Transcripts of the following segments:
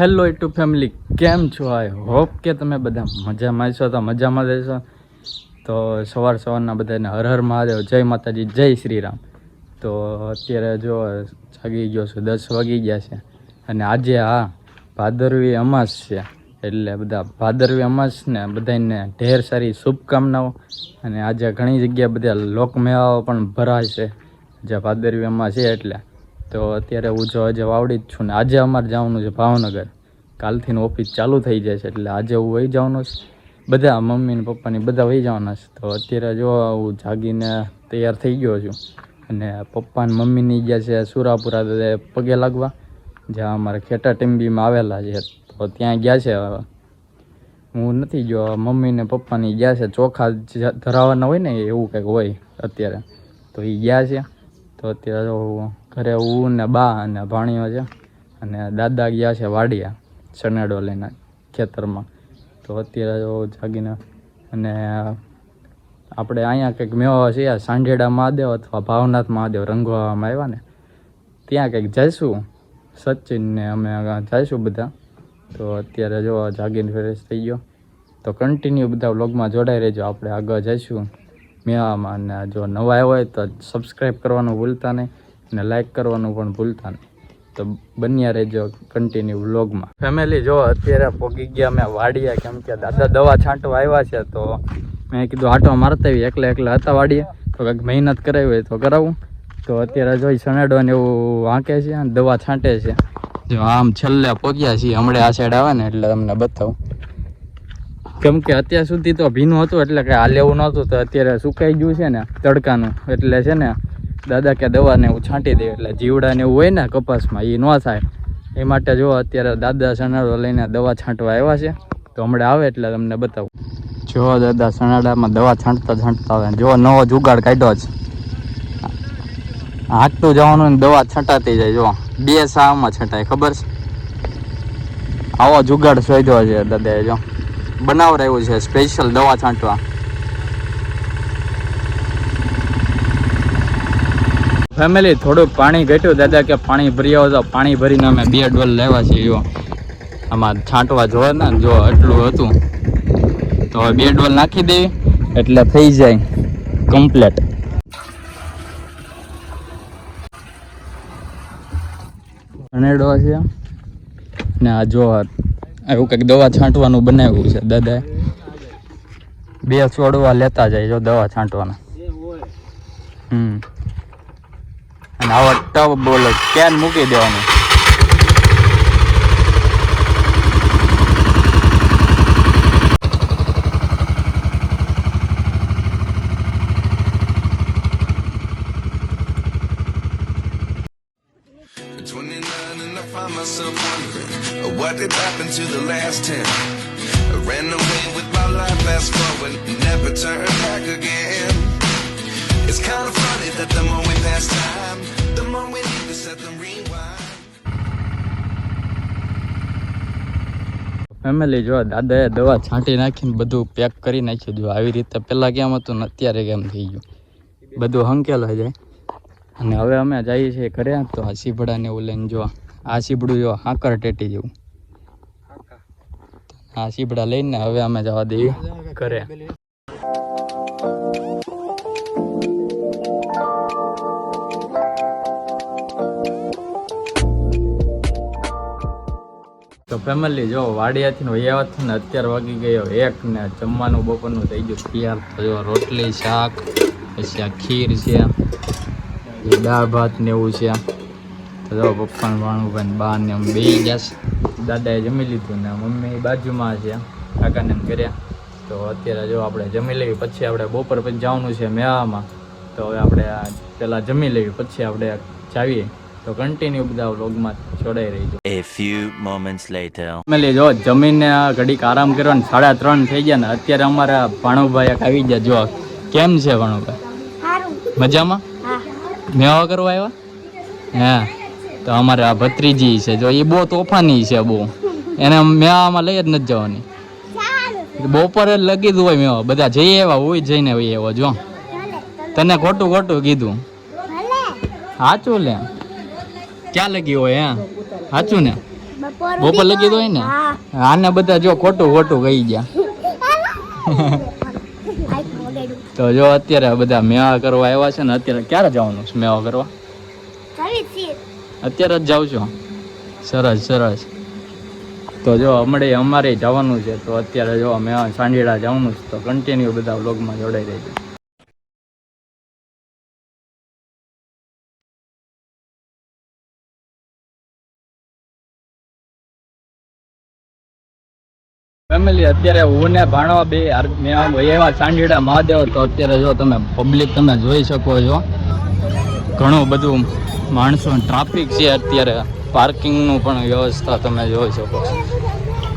Hello two family કેમ છો? I hope કે તમે બધા મજામાં છો તો મજામાં રહેશો તો સવાર સવારના બધાને હર હર મહાદેવ. જય માતાજી, જય શ્રી રામ તો અત્યારે જો જાગી ગયો છું. દસ વાગી ગયા છે. અને આજે હા ભાદરવી અમાસ છે. એટલે બધા ભાદરવી અમાસને બધાને ઢેર સારી શુભકામનાઓ. અને આજે ઘણી જગ્યાએ બધા લોકમેળાઓ પણ ભરાય છે. જે ભાદરવી અમાસ છે એટલે તો અત્યારે હું જો આજે વાવડી જ છું ને આજે અમારે જવાનું છે ભાવનગર. કાલથી ઓફિસ ચાલુ થઈ જાય છે એટલે આજે હું વહી જવાનું છે. બધા મમ્મી ને પપ્પાની બધા વહી જવાના છે. તો અત્યારે જો હું જાગીને તૈયાર થઈ ગયો છું. અને પપ્પા ને મમ્મીની ગયા છે સુરાપુરા પગે લાગવા. જ્યાં અમારે ખેટા ટીમ્બીમાં આવેલા છે. તો ત્યાં ગયા છે હું નથી જો મમ્મી ને પપ્પાની ગયા છે. ચોખા ધરાવવાના હોય ને એવું કંઈક હોય અત્યારે. તો એ ગયા છે. તો અત્યારે ઘરે હું ને બા અને ભાણીઓ છે અને દાદા ગયા છે વાડિયા સનેડો લઈને ખેતરમાં. તો અત્યારે જો જાગીને અને આપણે અહીંયા કંઈક મેળો છે, સાંઢેડા મહાદેવ અથવા ભાવનાથ મહાદેવ રંગવામાં આવ્યા ને, ત્યાં કંઈક જઈશું. સચિનને અમે જઈશું બધા. તો અત્યારે જો જાગીને ફ્રેશ થઈ ગયો. તો કન્ટિન્યુ બધા વ્લોગમાં જોડાઈ રહેજો. આપણે આગળ જઈશું મેળામાં. અને જો નવા હોય તો સબસ્ક્રાઈબ કરવાનું ભૂલતા નહીં. અને લાઇક કરવાનું પણ ભૂલતા નહીં. તો બન્યા રહેજો કન્ટિન્યુ વ્લોગમાં ફેમિલી જો અત્યારે પોગી ગયા, મેં વાડીએ, કેમ કે દાદા દવા છાંટવા આવ્યા છે, તો મેં કીધું આટો મારતા આવી એકલા એકલા હતા વાડીએ. તો કંઈક મહેનત કરાવી હોય તો કરાવું. તો અત્યારે જોઈ સનેડો ને એવું આંકે છે અને દવા છાંટે છે. જો આમ છેલ્લે પોગ્યા છીએ, હમણાં આ સાઈડ આવે ને એટલે તમને બતાવું. કેમ કે અત્યાર સુધી તો ભીનું હતું, એટલે કે આ લેવું નહોતું, તો અત્યારે સુકાઈ ગયું છે ને, તડકાનું. એટલે છે ને દાદા કે દવા ને એવું છાંટી દે એટલે જીવડા ને એવું હોય ને કપાસમાં એ ન થાય. એ માટે જો અત્યારે દાદા સનાડો લઈને દવા છાંટવા આવ્યા છે. તો હમણાં આવે એટલે તમને બતાવું. જો દાદા સનાડામાં દવા છાંટતા છાંટતા આવે જો નવો જુગાડ કાઢ્યો છે. હાંકતું જવાનું ને દવા છંટાતી જાય, જો. બે સામાં છંટાય, ખબર છે? આવો જુગાડ શોધ્યો છે દાદાએ, જો. બનાવરાયું છે સ્પેશિયલ દવા છાંટવા. ફેમિલી થોડુંક પાણી ઘટ્યું. દાદા કે પાણી ભરી આવો તો પાણી ભરીને અમે બે ડોલ લેવા છીએ, જો. આમાં છાંટવા જોવે ને, જો એટલું હતું. તો હવે બે ડોલ નાખી દે એટલે થઈ જાય કમ્પ્લેટ અનેડો છે. ને આ જો એવું કંઈક દવા છાંટવાનું બનાવ્યું છે, દાદાએ. બે છોડવા લેતા જાય, જો દવા છાંટવાના. હમ. અને આવા ટબ બોલો કેન મૂકી દેવાનું At 29 and I find myself wondering uh, what did happen to the last 10. I ran away with my life, fast forward, never turn back again. It's kind of funny that the more we pass time, The more we need to set them rewind. Family જો દાદાએ દવા છાંટી નાખીને બધું pack કરી નાખ્યું જો આવી રીતે પહેલાં કેમ હતું ને અત્યારે કેમ થઈ ગયું. બધું હંકેલા જાય. અને હવે અમે જઈએ છીએ ઘરે તો આ સીભડાને એવું લઈને જો આ સીભડું જો હાકર ટેટી જેવું. આ સીભડા લઈને હવે અમે જવા દઈએ ઘરે. ફેમિલી જો વાડિયાથી વૈયાવત ને અત્યારે વાગી ગયો એક ને જમવાનું બપોરનું થઈ ગયું તૈયાર. થયો રોટલી, શાક, પછી આ ખીર છે દાળ ભાત ને એવું છે. તો જો પપ્પા ભાણુભાઈ બા ને અમે બે છે. દાદાએ જમી લીધું ને મમ્મી બાજુમાં છે, કાકાને એમ કર્યા. તો અત્યારે જો આપણે જમી લેવી પછી આપણે બપોર પછી જવાનું છે મેળામાં તો હવે આપણે પહેલાં જમી લેવી પછી આપણે જાવીએ તો કન્ટિન્યુ બધા વ્લોગમાં જોડાઈ રહીજો. A few moments later family જો જમીનને ઘડીક આરામ કર્યો ને સાડા ત્રણ થઈ ગયા ને અત્યારે અમારા ભાણુભાઈ આવી ગયા. જો કેમ છે ભાણુભાઈ? મજામાં? મેવા કરવા આવ્યા? હે. તો અમારે આ ભત્રીજી છે. જો એ બહુ તોફાની છે બહુ. એને મેવામાં લઈ જ નથી જવાની. બપોરે જ લગી દઉં હોય મેવા. બધા જઈ આવ્યા હોય જઈને હોય એવો જો. તને ખોટું ખોટું કીધું. સાચું લે. ક્યાં લગી હોય હે? સાચું ને? બપોર લગી હોય ને? હા. આને બધા જો ખોટું ખોટું કહી ગયા. તો જો અત્યારે બધા મેવા કરવા આવ્યા છે ને અત્યારે ક્યારે જવાનું છે મેવા કરવા? અત્યારે જ જાઉં છો? સરસ સરસ. તો જો હમણાં અમારે જવાનું છે તો અત્યારે જો અમે સાંજેડા જવાનું છે તો કન્ટિન્યુ બધા વ્લોગમાં જોડાઈ રહેજો. ફેમિલી અત્યારે હું ને ભાણવા બે મેં એવા સાંડીડા મહાદેવ, તો અત્યારે જો તમે પબ્લિક તમે જોઈ શકો છો. ઘણું બધું માણસો ટ્રાફિક છે અત્યારે. પાર્કિંગનું પણ વ્યવસ્થા તમે જોઈ શકો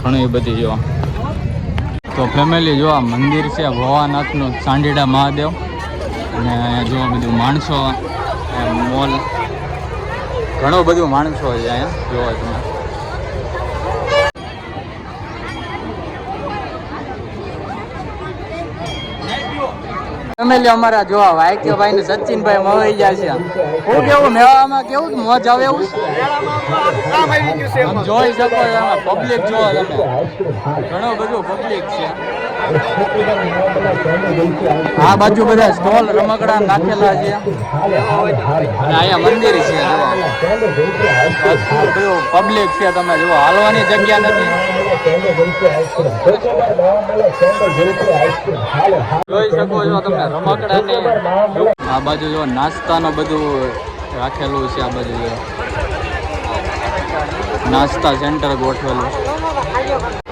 ઘણી બધી જો. તો ફેમિલી જો આ મંદિર છે ભવાનાથનું સાંડીડા મહાદેવ. અને જો બધું માણસો મોલ ઘણું બધું માણસો છે અહીંયા, જોવા તમે. ફેમિલી અમારા જોવા વાયક્યભાઈ ને સચિનભાઈ મળી જાય છે. હું કેવું, મેળામાં કેવું મોજ આવે એવું જોઈ શકો તમે પબ્લિક જોવો તમે. ઘણું બધું પબ્લિક છે. આ બાજુ બધા સ્ટોલ રમકડા નાખેલા છે. અહીંયા મંદિર છે પબ્લિક છે, તમે જુઓ. હાલવાની જગ્યા નથી. જોઈ શકો છો તમે. આ બાજુ જો નાસ્તાનો બધું રાખેલું છે, આ બાજુ જો. નાસ્તા સેન્ટર ગોઠવેલું.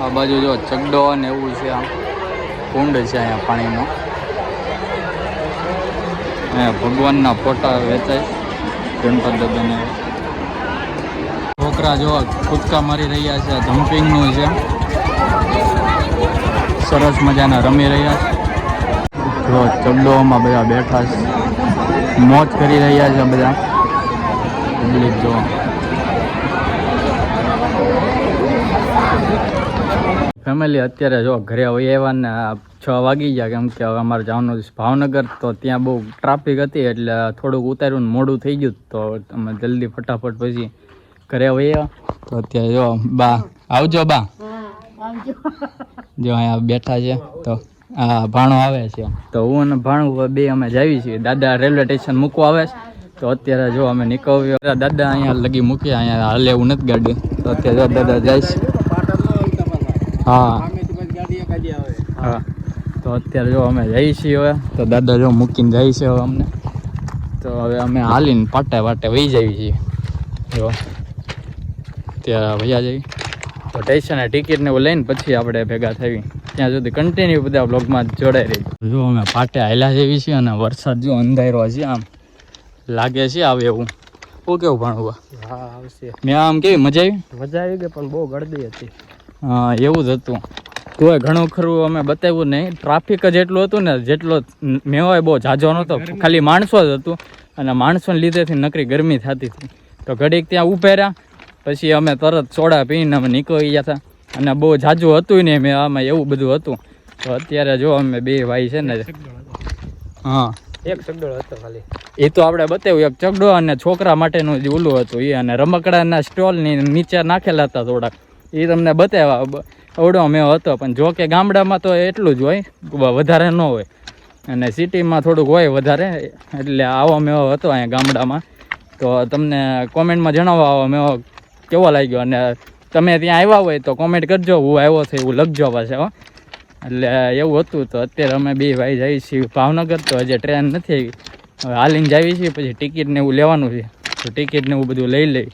આ બાજુ જો ચગડો ને એવું છે આમ. કુંડ છે અહીંયા પાણીનો. અહીંયા ભગવાનના ફોટા વેચાય. ગણપત દાદાને. છોકરા જો કૂદકા મારી રહ્યા છે જમ્પિંગનું છે. સરસ મજાના રમી રહ્યા છે. જો ચગડોમાં બધા બેઠા છે. મોજ કરી રહ્યા છે બધા. પબ્લિક જો ફેમિલી અત્યારે જો ઘરે વહી આવ્યા ને છ વાગી ગયા કેમ કે હવે અમારે જવાનું ભાવનગર તો ત્યાં બહુ ટ્રાફિક હતી એટલે થોડુંક ઉતાર્યું ને મોડું થઈ ગયું તો અમે જલ્દી ફટાફટ પછી ઘરે વહી આવ્યા તો અત્યારે જો બા આવજો બા. જો અહીંયા બેઠા છે તો આ ભાણો આવે છે. તો હું અને ભાણું બે અમે જાવી છીએ. દાદા રેલવે સ્ટેશન મૂકવા આવે છે. તો અત્યારે જો અમે નીકળ્યો. દાદા અહીંયા લગી મૂક્યા. અહીંયા હાલે એવું નથી ગાડી. તો અત્યારે દાદા જાય છે. હા. હા. તો અત્યારે જો અમે જઈએ છીએ હવે. તો દાદા જો મૂકીને જાય છે હવે અમને. તો હવે અમે હાલીને પાટે પાટે વહી જઈએ છીએ. જો. અત્યારે ભૈયા જઈ તો સ્ટેશને ટિકિટને એવું લઈને પછી આપણે ભેગા થઈ ત્યાં સુધી કન્ટિન્યુ બધા બ્લોગમાં જોડાઈ રહી જો અમે પાટે હાલ્યા જેવી છીએ અને વરસાદ જો અંધારો છે આમ લાગે છે આવે એવું. હું કેવું ભણવું હા આવશે. મેં આમ કેવી મજા આવી? મજા આવી ગઈ પણ બહુ ગળદી હતી. હા એવું જ હતું. તોય ઘણું ખરું અમે બતાવ્યું નહીં. ટ્રાફિક જ એટલું હતું ને જેટલો મેવાય બહુ જાજો નહોતો. ખાલી માણસો જ હતું. અને માણસોને લીધેથી નકરી ગરમી થતી હતી. તો ઘડીક ત્યાં ઉભેર્યા પછી અમે તરત સોડા પીને અમે નીકળી ગયા હતા. અને બહુ જાજુ હતું નહીં મેં આમાં એવું બધું હતું. તો અત્યારે જો અમે બે ભાઈ છે ને હા. એક ચગડો હતો ખાલી. એ તો આપણે બતાવ્યું એક ચગડો અને છોકરા માટેનું જે ઓલું હતું એ અને રમકડાના સ્ટોલની નીચે નાખેલા હતા થોડાક. એ તમને બતાવ્યા અવડો મેં હતો પણ જો કે ગામડામાં તો એટલું જ હોય વધારે ન હોય. અને સિટીમાં થોડુંક હોય વધારે એટલે આવો મેં હતો અહીંયા ગામડામાં. તો તમને કોમેન્ટમાં જણાવો આવો મેં કેવો લાગ્યો અને તમે ત્યાં આવ્યા હોય તો કોમેન્ટ કરજો હું આવ્યો છું એવું લખજો પાછા હો. એટલે એવું હતું તો અત્યારે અમે બે ભાઈ જઈએ છીએ ભાવનગર તો હજી ટ્રેન નથી આવી. હવે હાલીને જઈએ છીએ પછી ટિકિટને એવું લેવાનું છે. તો ટિકિટને એવું બધું લઈ લઈ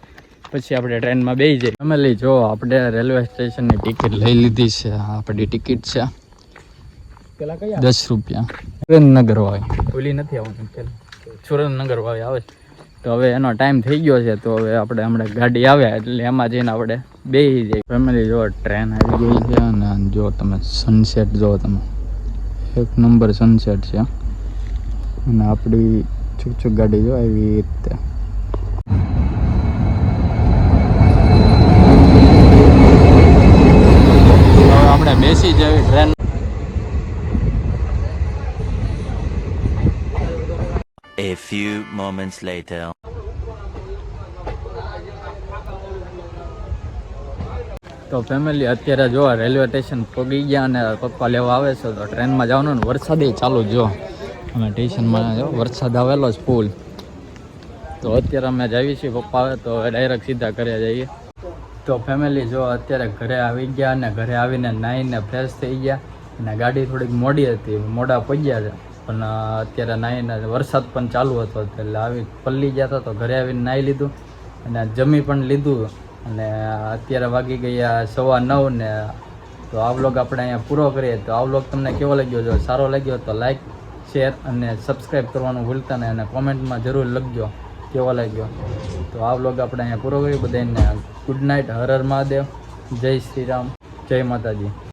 પછી આપણે ટ્રેનમાં બેસી જઈએ. અમે લઈ જો આપણે રેલવે સ્ટેશનની ટિકિટ લઈ લીધી છે. આપણી ટિકિટ છે. દસ રૂપિયા. સુરેન્દ્રનગર વાળી ભૂલી નથી આવવાનું સુરેન્દ્રનગર વાળી આવે છે. તો હવે એનો ટાઈમ થઈ ગયો છે, તો હવે આપણે હમણાં ગાડી આવ્યા એટલે એમાં જઈને આપણે બેસી જઈએ. ફેમિલી જો ટ્રેન આવી ગઈ છે અને જો તમે સનસેટ જો તમે. એક નંબર સનસેટ છે. અને આપણી છૂક છૂક ગાડી જો એવી રીતે હવે આપણે બેસી જવી train A few moments later. તો ફેમિલી અત્યારે જો રેલવે સ્ટેશન પગી ગયા અને પપ્પા લેવા આવે છે, તો ટ્રેનમાં જવાનું ને વરસાદે ચાલુ જો અમે સ્ટેશનમાં જો વરસાદ આવેલો જ ફૂલ તો અત્યારે અમે જઈએ છીએ પપ્પા આવે તો ડાયરેક્ટ સીધા ઘરે જઈએ. તો ફેમિલી જો અત્યારે ઘરે આવી ગયા અને ઘરે આવીને નાહીને ફ્રેશ થઈ ગયા અને ગાડી થોડીક મોડી હતી, મોડા પગ્યા છે. પણ અત્યારે નાહીને વરસાદ પણ ચાલુ હતો, એટલે આવી પલ્લી ગયા હતા તો ઘરે આવીને નાહી લીધું અને જમી પણ લીધું. અને અત્યારે વાગી ગયા સવા નવ ને, તો આ વ્લોગ આપણે અહીંયા પૂરો કરીએ. તો આ વ્લોગ તમને કેવો લાગ્યો? જો સારો લાગ્યો તો લાઈક, શેર અને સબસ્ક્રાઈબ કરવાનું ભૂલતા નહીં અને કોમેન્ટમાં જરૂર લખજો કેવો લાગ્યો. તો આ વ્લોગ આપણે અહીંયા પૂરો કરીએ. બધાને ગુડ નાઇટ, હર હર મહાદેવ. જય શ્રી રામ. જય માતાજી.